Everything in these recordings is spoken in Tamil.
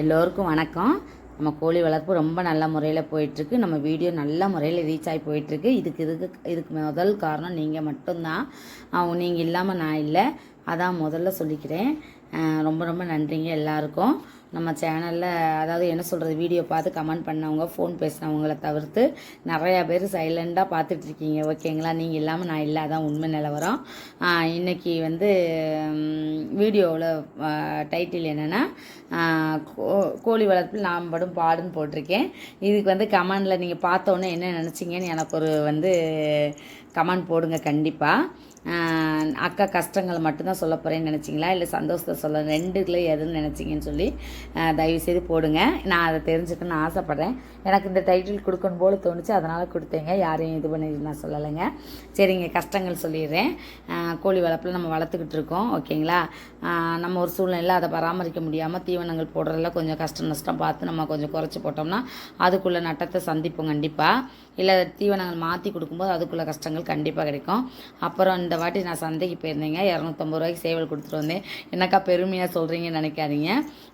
எல்லோருக்கும் வணக்கம். நம்ம கோழி வளர்ப்பு ரொம்ப நல்ல முறையில் போயிட்டுருக்கு. நம்ம வீடியோ நல்ல முறையில் ரீச் ஆகி போயிட்டுருக்கு. இதுக்கு இதுக்கு இதுக்கு முதல் காரணம் நீங்கள் மட்டும்தான். நீங்கள் இல்லாமல் நான் இல்லை. அதான் முதல்ல சொல்லிக்கிறேன். ரொம்ப ரொம்ப நன்றிங்க எல்லாருக்கும். நம்ம சேனலில் அதாவது என்ன சொல்கிறது வீடியோ பார்த்து கமெண்ட் பண்ணவங்க ஃபோன் பேசினவங்கள தவிர்த்து நிறையா பேர் சைலண்டாக பார்த்துட்ருக்கீங்க. ஓகேங்களா நீங்கள் இல்லாமல் நான் இல்லை அதான் உண்மை நிலவரம். இன்றைக்கி வந்து வீடியோவில் டைட்டில் என்னென்னா கோழி வளர்ப்பில் நாம் படும் பாடுன்னு போட்டிருக்கேன். இதுக்கு வந்து கமெண்டில் நீங்கள் பார்த்தோன்னே என்ன நினச்சிங்கன்னு எனக்கு ஒரு வந்து கமெண்ட் போடுங்க கண்டிப்பாக அக்கா கஷ்டங்கள் மட்டும்தான் சொல்ல போகிறேன்னு நினச்சிங்களா? இல்லை சந்தோஷத்தை சொல்ல ரெண்டுக்குள்ள எதுன்னு நினச்சிங்கன்னு சொல்லி தயவுசெய்து போடுங்க. நான் அதை தெரிஞ்சுக்கணும்னு ஆசைப்பட்றேன். எனக்கு இந்த டைட்டில் கொடுக்கணும் போல தோணுச்சு. அதனால் கொடுத்தேங்க. யாரையும் இது பண்ணி நான் சொல்லலைங்க. சரிங்க கஷ்டங்கள் சொல்லிடுறேன். கோழி வளர்ப்பில் நம்ம வளர்த்துக்கிட்டு இருக்கோம். ஓகேங்களா? நம்ம ஒரு சூழ்நிலையில் அதை பராமரிக்க முடியாமல் தீவனங்கள் போடுறதெல்லாம் கொஞ்சம் கஷ்டம் நஷ்டம் பார்த்து நம்ம கொஞ்சம் குறைச்சி போட்டோம்னா அதுக்குள்ளே நட்டத்தை சந்திப்போம் கண்டிப்பாக இல்லை தீவனங்கள் மாற்றி கொடுக்கும்போது அதுக்குள்ள கஷ்டங்கள் கண்டிப்பாக கிடைக்கும். அப்புறம் இந்த வாட்டி நான் சந்தைக்கு போயிருந்தேங்க. இரநூத்தம்பது ரூபாய்க்கு சேவல் கொடுத்துட்டு வந்தேன். என்னக்கா பெருமையாக சொல்கிறீங்கன்னு நினைக்காதீங்க.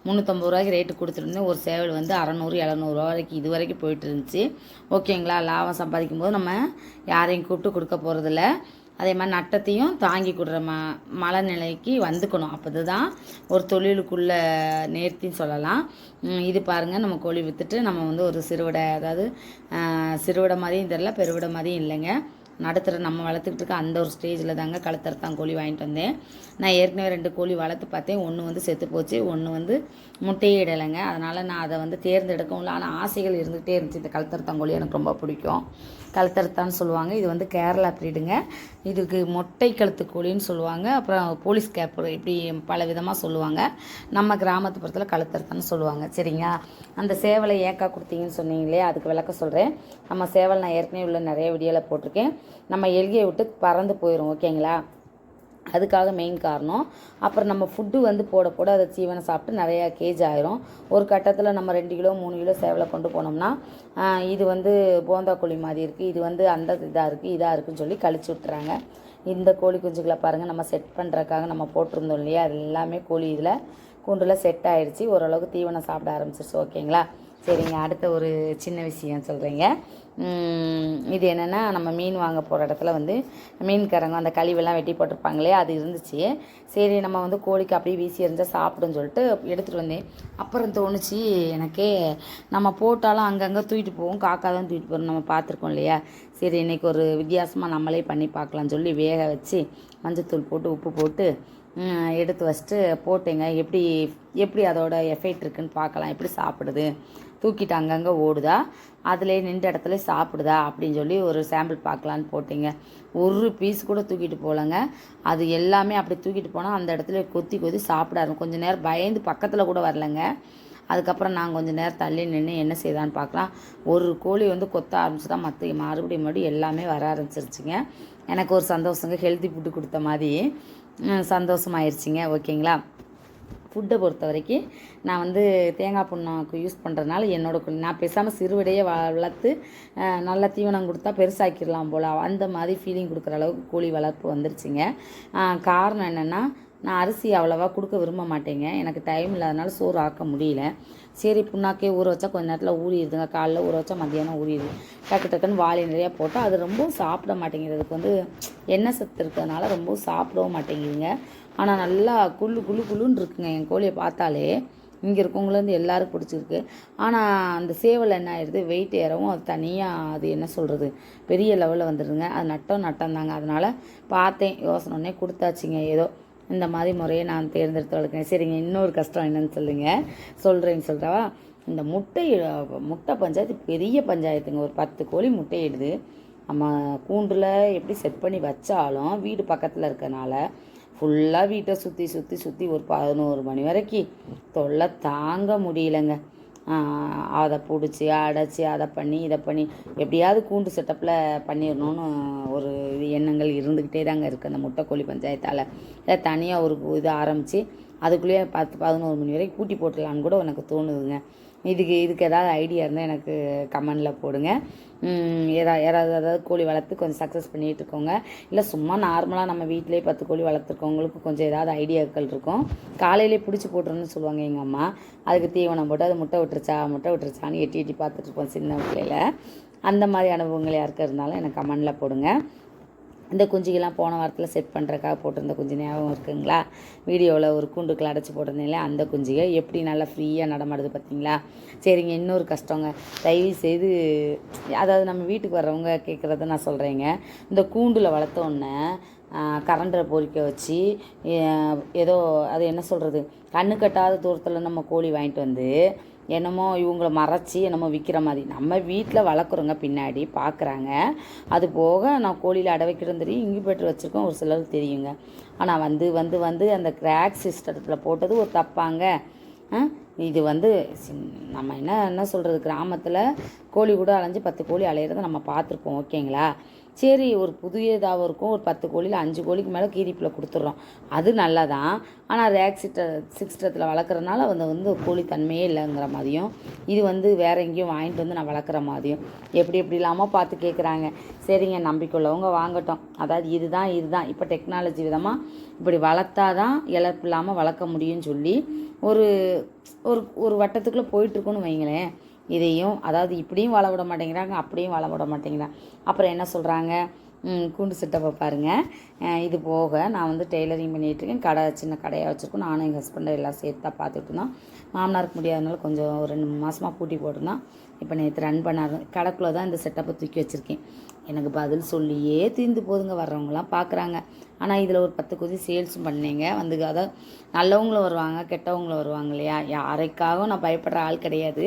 முந்நூற்றம்பது ரூபாய்க்கு ரேட்டு கொடுத்துருந்தேன் ஒரு சேவல் வந்து அறநூறு எழுநூறுவா வரைக்கும் இது வரைக்கும் போயிட்டு இருந்துச்சு. ஓகேங்களா? லாபம் சம்பாதிக்கும் போது நம்ம யாரையும் கூப்பிட்டு கொடுக்க போகிறதில்ல அதே மாதிரி நட்டத்தையும் தாங்கி கொடுற ம மனநிலைக்கு வந்துக்கணும். அப்போ தான் ஒரு தொழிலுக்குள்ள நேர்த்தின்னு சொல்லலாம். இது பாருங்கள் நம்ம கோழி விற்றுட்டு நம்ம வந்து ஒரு சிறுவிடை அதாவது சிறுவிடை மாதிரியும் தெரில பெருவிடை மாதிரியும் இல்லைங்க. நடுத்தர நம்ம வளர்த்துக்கிட்டு இருக்க அந்த ஒரு ஸ்டேஜில் தாங்க கழுத்தரத்தான் கோழி வாங்கிட்டு வந்தேன். நான் ஏற்கனவே ரெண்டு கோழி வளர்த்து பார்த்தேன். ஒன்று வந்து செத்து போச்சு ஒன்று வந்து முட்டையே இடலைங்க. அதனால் நான் அதை வந்து தேர்ந்தெடுக்கவும் இல்லை. ஆனால் ஆசைகள் இருந்துகிட்டே இருந்துச்சு. இந்த கழுத்தரத்தான் கோழி எனக்கு ரொம்ப பிடிக்கும். கழுத்தறுத்தான்னு சொல்லுவாங்க. இது வந்து கேரளா ப்ரீடுங்க. இதுக்கு மொட்டை கழுத்து கோழின்னு சொல்லுவாங்க. அப்புறம் போலீஸ் கேப் இப்படி பல விதமாக சொல்லுவாங்க. நம்ம கிராமத்து புறத்தில் சொல்லுவாங்க. சரிங்களா? அந்த சேவலை ஏக்கா கொடுத்தீங்கன்னு இல்லையா? அதுக்கு விளக்க சொல்கிறேன் நம்ம சேவல் நான் ஏற்கனவே உள்ள நிறைய வீடியோவில் போட்டிருக்கேன். நம்ம எல்கையை விட்டு பறந்து போயிடும் ஓகேங்களா? அதுக்காக மெயின் காரணம். அப்புறம் நம்ம ஃபுட்டு வந்து போட போட அதை தீவனம் சாப்பிட்டு நிறையா கேஜ் ஆயிரும். ஒரு கட்டத்தில் நம்ம ரெண்டு கிலோ மூணு கிலோ சேவலை கொண்டு போனோம்னா இது வந்து போந்தா கோழி மாதிரி இருக்குது இது வந்து அந்த இதாக இருக்குது இதாக இருக்குதுன்னு சொல்லி கழிச்சு விட்டுறாங்க இந்த கோழி குஞ்சுகளை பாருங்கள் நம்ம செட் பண்ணுறதுக்காக நம்ம போட்டிருந்தோம் இல்லையா? அது எல்லாமே கோழி இதில் கூண்டில் செட் ஆகிடுச்சி ஓரளவுக்கு தீவனம் சாப்பிட ஆரம்பிச்சிருச்சு ஓகேங்களா சரிங்க அடுத்த ஒரு சின்ன விஷயம் சொல்கிறீங்க இது என்னென்னா நம்ம மீன் வாங்க போகிற இடத்துல வந்து மீன்காரங்க அந்த கழிவெல்லாம் வெட்டி போட்டிருப்பாங்களே அது இருந்துச்சு. சரி நம்ம வந்து கோழிக்கு அப்படியே வீசி இருந்தால் சாப்பிடுன்னு சொல்லிட்டு எடுத்துகிட்டு வந்தேன். அப்புறம் தோணுச்சு எனக்கே நம்ம போட்டாலும் அங்கங்கே தூக்கிட்டு போவோம் காக்கா தான் தூக்கிட்டு போகிறோம் நம்ம பார்த்துருக்கோம் இல்லையா? சரி இன்றைக்கி ஒரு வித்தியாசமாக நம்மளே பண்ணி பார்க்கலாம்னு சொல்லி வேக வச்சு மஞ்சத்தூள் போட்டு உப்பு போட்டு எடுத்து வச்சுட்டு போட்டேங்க. எப்படி எப்படி அதோட எஃபெக்ட் இருக்குன்னு பார்க்கலாம். எப்படி சாப்பிடுது? தூக்கிட்டு அங்கங்கே ஓடுதா? அதிலே நின்ற இடத்துல சாப்பிடுதா? அப்படின்னு சொல்லி ஒரு சாம்பிள் பார்க்கலான்னு போட்டிங்க. ஒரு பீஸ் கூட தூக்கிட்டு போகலங்க. அது எல்லாமே அப்படி தூக்கிட்டு போனால் அந்த இடத்துல கொத்தி கொத்தி சாப்பிடாரு கொஞ்சம் நேரம் பயந்து பக்கத்தில் கூட வரலங்க. அதுக்கப்புறம் நான் கொஞ்சம் நேரம் தள்ளி நின்று என்ன செய்தான்னு பார்க்கலாம். ஒரு கோழி வந்து கொத்த ஆரம்பிச்சு தான் மற்ற மறுபடியும் மறுபடியும் எல்லாமே வர ஆரம்பிச்சிருச்சுங்க. எனக்கு ஒரு சந்தோஷங்க. ஹெல்த்தி ஃபுட்டு கொடுத்த மாதிரி சந்தோஷமாயிருச்சுங்க. ஓகேங்களா? ஃபுட்டை பொறுத்த வரைக்கும் நான் வந்து தேங்காய் புண்ணாக்கு யூஸ் பண்ணுறதுனால என்னோட நான் பேசாமல் சிறுவிடையே வ- வளர்த்து நல்ல தீவனம் கொடுத்தா பெருசாக்கிடலாம் போல். அந்த மாதிரி ஃபீலிங் கொடுக்குற அளவுக்கு கோழி வளர்ப்பு வந்துருச்சுங்க. காரணம் என்னென்னா நான் அரிசி அவ்வளோவா கொடுக்க விரும்ப மாட்டேங்க. எனக்கு டைம் இல்லாதனால சோறு ஆக்க முடியல. சரி புண்ணாக்கே ஊற வச்சா கொஞ்ச நேரத்தில் ஊறிடுதுங்க. காலைல ஊற வச்சா மத்தியானம் ஊறிடுது. டக்கு டக்குன்னு வாழை நிறையா போட்டால் அது ரொம்பவும் சாப்பிட மாட்டேங்கிறதுக்கு வந்து எண்ணெய் சத்து இருக்கிறதுனால ரொம்பவும் சாப்பிடவும் மாட்டேங்குதுங்க. ஆனால் நல்லா குள்ளு குள்ளு குள்ளுன்னு இருக்குங்க என் கோழியை பார்த்தாலே. இங்கே இருக்கவங்களேருந்து எல்லாருக்கும் பிடிச்சிருக்கு. ஆனால் அந்த சேவல் என்ன ஆயிடுது? வெயிட் ஏறவும் அது தனியாக அது என்ன சொல்கிறது பெரிய லெவலில் வந்துடுங்க அது நட்டம் நட்டம் தாங்க அதனால் பார்த்தேன். யோசனை கொடுத்தாச்சுங்க. ஏதோ இந்த மாதிரி முறையை நான் தேர்ந்தெடுத்து வளர்க்குறேன். சரிங்க இன்னொரு கஷ்டம் என்னன்னு சொல்லுங்க. சொல்கிறேன்னு சொல்கிறவா இந்த முட்டை முட்டை பஞ்சாயத்து பெரிய பஞ்சாயத்துங்க. ஒரு பத்து கோழி முட்டையிடுது நம்ம கூண்டில் எப்படி செட் பண்ணி வச்சாலும் வீடு பக்கத்தில் இருக்கனால ஃபுல்லாக வீட்டை சுற்றி சுற்றி சுற்றி ஒரு பதினோரு மணி வரைக்கும் தொல்லை தாங்க முடியலங்க. அதை பிடிச்சி அடைச்சி அதை பண்ணி இதை பண்ணி எப்படியாவது கூண்டு செட்டப்பில் பண்ணிடணும்னு ஒரு இது எண்ணங்கள் இருந்துக்கிட்டே தாங்க இருக்குது அந்த முட்டைக்கோழி பஞ்சாயத்தால். இல்லை தனியாக ஒரு இது ஆரம்பித்து அதுக்குள்ளேயே பத்து பதினோரு மணி வரைக்கும் கூட்டி போட்டுடலான்னு கூட எனக்கு தோணுதுங்க. இதுக்கு இதுக்கு ஏதாவது ஐடியா இருந்தால் எனக்கு கமெண்டில் போடுங்க. ஏதா யாராவது ஏதாவது கோழி வளர்த்து கொஞ்சம் சக்ஸஸ் பண்ணிகிட்டு இருக்கோங்க. இல்லை சும்மா நார்மலாக நம்ம வீட்டிலே பத்து கோழி வளர்த்துருக்கவங்களுக்கு கொஞ்சம் ஏதாவது ஐடியாக்கள் இருக்கும். காலையிலே பிடிச்சி போட்டுருன்னு சொல்லுவாங்க எங்கள் அம்மா. அதுக்கு தீவனம் போட்டு அது முட்டை விட்டுருச்சா முட்டை விட்டுருச்சான்னு எட்டி எட்டி பார்த்துட்டு இருப்போம் சின்ன பிள்ளையில. அந்த மாதிரி அனுபவங்கள் யாருக்கு இருந்தாலும் எனக்கு கமெண்டில் போடுங்க. இந்த குஞ்சுக்கெல்லாம் போன வாரத்தில் செட் பண்ணுறக்காக போட்டிருந்த குஞ்சு ஞாபகம் இருக்குங்களா? வீடியோவில் ஒரு கூண்டுக்குள்ள அடைச்சி போட்டிருந்தீங்களே அந்த குஞ்சுக எப்படி நல்லா ஃப்ரீயாக நடமாடுது பார்த்தீங்களா சரிங்க இன்னொரு கஷ்டங்க. தயவு செய்து அதாவது நம்ம வீட்டுக்கு வர்றவங்க கேட்குறத நான் சொல்கிறேங்க இந்த கூண்டில் வளர்த்தோன்னே கரண்டரை பொறிக்க வச்சு ஏதோ அது என்ன சொல்கிறது கண்ணு கட்டாத தூரத்தில் நம்ம கோழி வாங்கிட்டு வந்து என்னமோ இவங்கள மறைச்சி என்னமோ விற்கிற மாதிரி. நம்ம வீட்டில் வளர்க்குறோங்க பின்னாடி பார்க்குறாங்க அது போக நான் கோழியில் அடை வைக்கிறது தெரியும் இன்குபேட்டர் வச்சுருக்கோம் ஒரு சிலருக்கு தெரியுங்க. ஆனால் வந்து வந்து வந்து அந்த கிராக் சிஸ்டத்தில் போட்டது ஒரு தப்பாங்க. இது வந்து நம்ம என்ன என்ன சொல்கிறது கிராமத்தில் கோழி கூட அலைஞ்சு பத்து கோழி அலையிறத நம்ம பார்த்துருப்போம் ஓகேங்களா? சரி ஒரு புதியதாகவும் இருக்கும் ஒரு பத்து கோழியில் அஞ்சு கோழிக்கு மேலே கீரிப்பில் கொடுத்துட்றோம். அது நல்லதான். ஆனால் ரேக் சிஸ்டர் சிக்ஸ்டத்தில் வளர்க்குறனால வந்து வந்து கோழி தன்மையே இல்லைங்கிற மாதிரியும் இது வந்து வேற எங்கேயும் வாங்கிட்டு வந்து நான் வளர்க்குற மாதிரியும் எப்படி எப்படி இல்லாமல் பார்த்து கேட்குறாங்க சரிங்க நம்பிக்கையுள்ளவங்க வாங்கட்டும். அதாவது இதுதான் இதுதான். இப்போ டெக்னாலஜி விதமாக இப்படி வளர்த்தா தான் இழப்பு இல்லாமல் வளர்க்க முடியும்னு சொல்லி ஒரு ஒரு ஒரு வட்டத்துக்குள்ளே போயிட்டுருக்குன்னு வைங்களேன். இதையும் அதாவது இப்படியும் வாழ விட மாட்டேங்கிறாங்க அப்படியும் வாழ விட மாட்டேங்கிறாங்க அப்புறம் என்ன சொல்கிறாங்க கூண்டு சிட்டப்பை பாருங்கள் இது போக நான் வந்து டெய்லரிங் பண்ணிகிட்ருக்கேன் கடை சின்ன கடையாக வச்சுருக்கோம். நானும் எங்கள் ஹஸ்பண்டும் எல்லாம் சேர்த்து தான் பார்த்துட்டு இருந்தோம். மாமனாருக்கு முடியாதனால கொஞ்சம் ஒரு ரெண்டு மூணு மாதமாக பூட்டி போட்டிருந்தோம். இப்போ நேற்று ரன் பண்ணாரு. கடைக்குள்ளே தான் இந்த செட்டப்பை தூக்கி வச்சுருக்கேன். எனக்கு பதில் சொல்லியே தீர்ந்து போதுங்க வர்றவங்களாம் பார்க்குறாங்க. ஆனால் இதில் ஒரு பத்து குதி சேல்ஸும் பண்ணேங்க. வந்து அதாவது நல்லவங்களும் வருவாங்க கெட்டவங்களும் வருவாங்க இல்லையா? யாரைக்காகவும் நான் பயப்படுற ஆள் கிடையாது.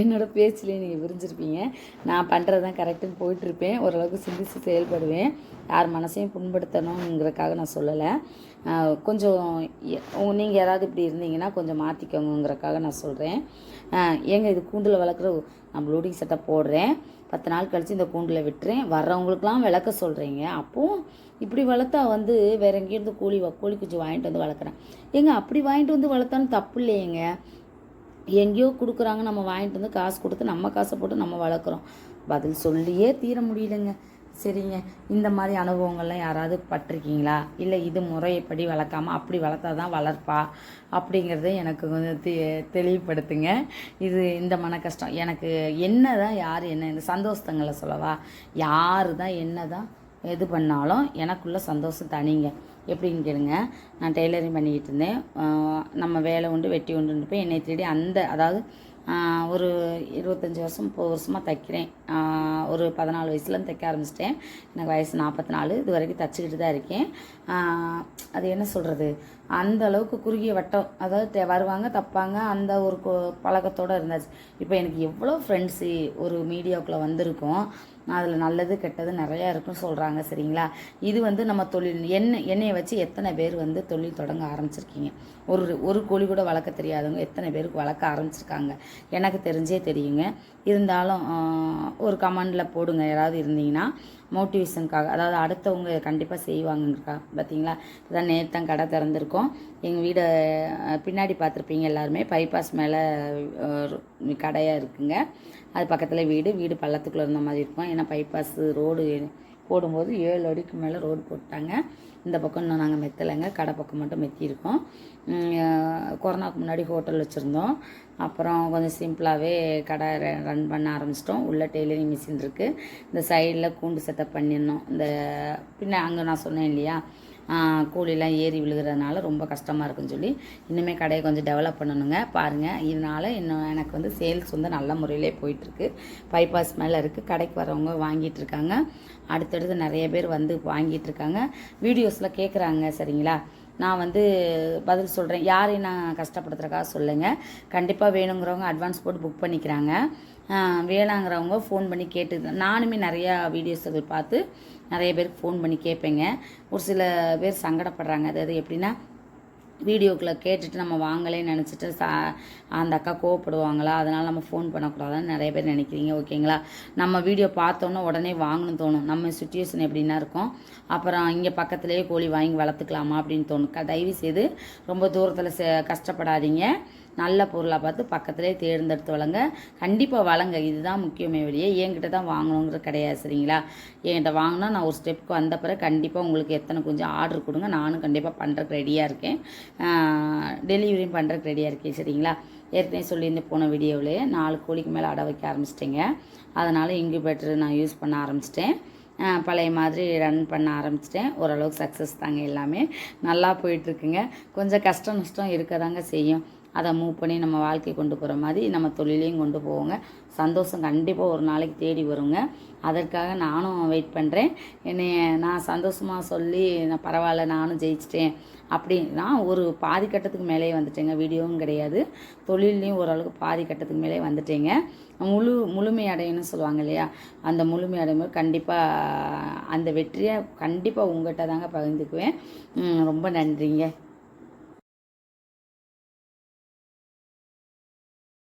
என்னோடய பேச்சிலே நீங்கள் விரிஞ்சிருப்பீங்க. நான் பண்ணுறது தான் கரெக்டுன்னு போயிட்டுருப்பேன் ஓரளவுக்கு சிந்தித்து செயல்படுவேன். யார் மனசையும் புண்படுத்தணுங்கிறதுக்காக நான் சொல்லலை. கொஞ்சம் நீங்கள் யாராவது இப்படி இருந்தீங்கன்னா கொஞ்சம் மாற்றிக்கோங்கிறக்காக நான் சொல்கிறேன் ஏங்க இது கூண்டில் வளர்க்குற நான் ப்ளூடிங் செட்டை போடுறேன். பத்து நாள் கழித்து இந்த கூண்டில் விட்டுறேன். வர்றவங்களுக்கெலாம் விளக்க சொல்கிறீங்க அப்போது இப்படி வளர்த்தா வந்து வேற எங்கேயிருந்து கோழி வ- கோழி குஞ்சு வாங்கிட்டு வந்து வளர்க்குறேன். ஏங்க அப்படி வாங்கிட்டு வந்து வளர்த்தாலும் தப்பு இல்லையேங்க. எங்கேயோ கொடுக்குறாங்க நம்ம வாங்கிட்டு வந்து காசு கொடுத்து நம்ம காசை போட்டு நம்ம வளர்க்குறோம். பதில் சொல்லியே தீர முடியலங்க. சரிங்க. இந்த மாதிரி அனுபவங்கள்லாம் யாராவது பட்டிருக்கீங்களா? இல்லை இது முறைப்படி வளர்க்காமல் அப்படி வளர்த்தா தான் வளர்ப்பா? அப்படிங்கிறத எனக்கு கொஞ்சம் தெ தெளிவுபடுத்துங்க. இது இந்த மன கஷ்டம். எனக்கு என்ன தான் யார் என்ன இந்த சந்தோஷத்தங்களை சொல்லவா? யார் தான் என்ன தான் எது பண்ணாலும் எனக்குள்ள சந்தோஷம் தனிங்க. எப்படின்னு கேளுங்க. நான் டெய்லரிங் பண்ணிக்கிட்டு இருந்தேன். நம்ம வேலை உண்டு வெட்டி உண்டுன்னு போய் என்னை தேடி அந்த அதாவது ஒரு இருபத்தஞ்சி வருஷம் முப்பது வருஷமாக தைக்கிறேன். ஒரு பதினாலு வயசுலேருந்து தைக்க ஆரம்பிச்சிட்டேன். எனக்கு வயசு நாற்பத்தி நாலு இது வரைக்கும் தச்சுக்கிட்டு தான் இருக்கேன் அது என்ன சொல்கிறது அந்த அளவுக்கு குறுகிய வட்டம் அதாவது வருவாங்க தப்பாங்க அந்த ஒரு பழக்கத்தோடு இருந்தாச்சு. இப்போ எனக்கு எவ்வளோ ஃப்ரெண்ட்ஸு ஒரு மீடியாவுக்குள்ளே வந்திருக்கோம். அதில் நல்லது கெட்டது நிறையா இருக்குன்னு சொல்கிறாங்க சரிங்களா? இது வந்து நம்ம தொழில் என்ன என்னையை வச்சு எத்தனை பேர் வந்து தொழில் தொடங்க ஆரம்பிச்சிருக்கீங்க? ஒரு ஒரு கோழி கூட வளர்க்க தெரியாதவங்க எத்தனை பேருக்கு வளர்க்க ஆரம்பிச்சிருக்காங்க? எனக்கு தெரிஞ்சே தெரியுங்க. இருந்தாலும் ஒரு கமெண்டில் போடுங்க யாராவது இருந்தீங்கன்னா மோட்டிவேஷனுக்காக அதாவது அடுத்தவங்க கண்டிப்பாக செய்வாங்கக்கா பார்த்தீங்களா இதான் நேற்று தான் கடை திறந்திருக்கோம். எங்கள் வீடு பின்னாடி பார்த்துருப்பீங்க எல்லாருமே. பைபாஸ் மேலே கடையாக இருக்குங்க. அது பக்கத்தில் வீடு வீடு பள்ளத்துக்குள்ளே இருந்த மாதிரி இருக்கும். ஏன்னா பைபாஸ் ரோடு போடும்போது ஏழு அடிக்கு மேலே ரோடு போட்டாங்க. இந்த பக்கம் இன்னும் நாங்கள் மெத்தலைங்க. கடை பக்கம் மட்டும் மெத்தியிருக்கோம். கொரோனாவுக்கு கொரோனாக்கு முன்னாடி ஹோட்டல் வச்சுருந்தோம். அப்புறம் கொஞ்சம் சிம்பிளாகவே கடை ரன் பண்ண ஆரம்பிச்சிட்டோம். உள்ளே டெய்லரிங் மிஷின் இருக்குது இந்த சைடில் கூண்டு செட்டப் பண்ணியிருந்தோம் இந்த பின்ன அங்கே நான் சொன்னேன் இல்லையா? கூலிலாம் ஏறி விழுகிறதுனால ரொம்ப கஷ்டமாக இருக்குன்னு சொல்லி இன்னுமே கடையை கொஞ்சம் டெவலப் பண்ணணுங்க. பாருங்கள் இதனால் இன்னும் எனக்கு வந்து சேல்ஸ் வந்து நல்ல முறையிலே போயிட்டுருக்கு. பைபாஸ் மேலே இருக்குது கடைக்கு வரவங்க வாங்கிட்டு இருக்காங்க அடுத்தடுத்து நிறைய பேர் வந்து வாங்கிட்டு இருக்காங்க வீடியோஸில் கேட்குறாங்க சரிங்களா? நான் வந்து பதில் சொல்கிறேன் யாரையும் நான் கஷ்டப்படுத்துறக்காக சொல்லுங்கள் கண்டிப்பாக வேணுங்கிறவங்க அட்வான்ஸ் போட்டு புக் பண்ணிக்கிறாங்க. வேணாங்கிறவங்க ஃபோன் பண்ணி கேட்டு நானுமே நிறையா வீடியோஸ் பார்த்து நிறைய பேருக்கு ஃபோன் பண்ணி கேட்பேங்க. ஒரு சில பேர் சங்கடப்படுறாங்க. அதாவது எப்படின்னா வீடியோக்குள்ளே கேட்டுட்டு நம்ம வாங்கலேன்னு நினச்சிட்டு சா அந்த அக்கா கோவப்படுவாங்களா? அதனால் நம்ம ஃபோன் பண்ணக்கூடாதுன்னு நிறைய பேர் நினைக்கிறீங்க. ஓகேங்களா நம்ம வீடியோ பார்த்தோன்னே உடனே வாங்கணும்னு தோணும். நம்ம சுச்சுவேஷன் எப்படின்னா இருக்கும். அப்புறம் இங்கே பக்கத்துலேயே கோழி வாங்கி வளர்த்துக்கலாமா அப்படின்னு தோணும். க- தயவு செய்து ரொம்ப தூரத்தில் கஷ்டப்படாதீங்க. நல்ல பொருளாக பார்த்து பக்கத்துலேயே தேர்ந்தெடுத்து வளங்க. கண்டிப்பாக வளங்க. இதுதான் முக்கியமே வெளியே. என்கிட்ட தான் வாங்கணுங்கிறது கிடையாது சரிங்களா? என்கிட்ட வாங்கினா நான் ஒரு ஸ்டெப்க்கு வந்த பிறகு கண்டிப்பாக உங்களுக்கு எத்தனை கொஞ்சம் ஆர்டர் கொடுங்க. நானும் கண்டிப்பாக பண்ணுறதுக்கு ரெடியாக இருக்கேன். டெலிவரியும் பண்ணுறதுக்கு ரெடியாக இருக்கேன் சரிங்களா? ஏற்கனவே சொல்லியிருந்து போன வீடியோவிலேயே நாலு கோழிக்கு மேலே அடை வைக்க ஆரம்பிச்சிட்டேங்க. அதனால் இன்குபேட்டர் நான் யூஸ் பண்ண ஆரம்பிச்சிட்டேன். பழைய மாதிரி ரன் பண்ண ஆரம்பிச்சிட்டேன். ஓரளவுக்கு சக்ஸஸ் தாங்க எல்லாமே. நல்லா போயிட்டுருக்குங்க கொஞ்சம் கஷ்டம் நஷ்டம் இருக்க தாங்க செய்யும். அதை மூவ் பண்ணி நம்ம வாழ்க்கை கொண்டு போகிற மாதிரி நம்ம தொழிலையும் கொண்டு போவோங்க. சந்தோஷம் கண்டிப்பாக ஒரு நாளைக்கு தேடி வருங்க. அதற்காக நானும் வெயிட் பண்ணுறேன் என்னை நான் சந்தோஷமாக சொல்லி நான் பரவாயில்ல நானும் ஜெயிச்சிட்டேன். அப்படி நான் ஒரு பாதி கட்டத்துக்கு மேலே வந்துட்டேங்க. வீடியோவும் கிடையாது. தொழிலையும் ஓரளவுக்கு பாதி கட்டத்துக்கு மேலே வந்துட்டேங்க. முழு முழுமை அடையணும்னு சொல்லுவாங்க இல்லையா? அந்த முழுமையடையும் போது கண்டிப்பாக அந்த வெற்றியை கண்டிப்பாக உங்கள்கிட்ட தாங்க பகிர்ந்துக்குவேன் ரொம்ப நன்றிங்க.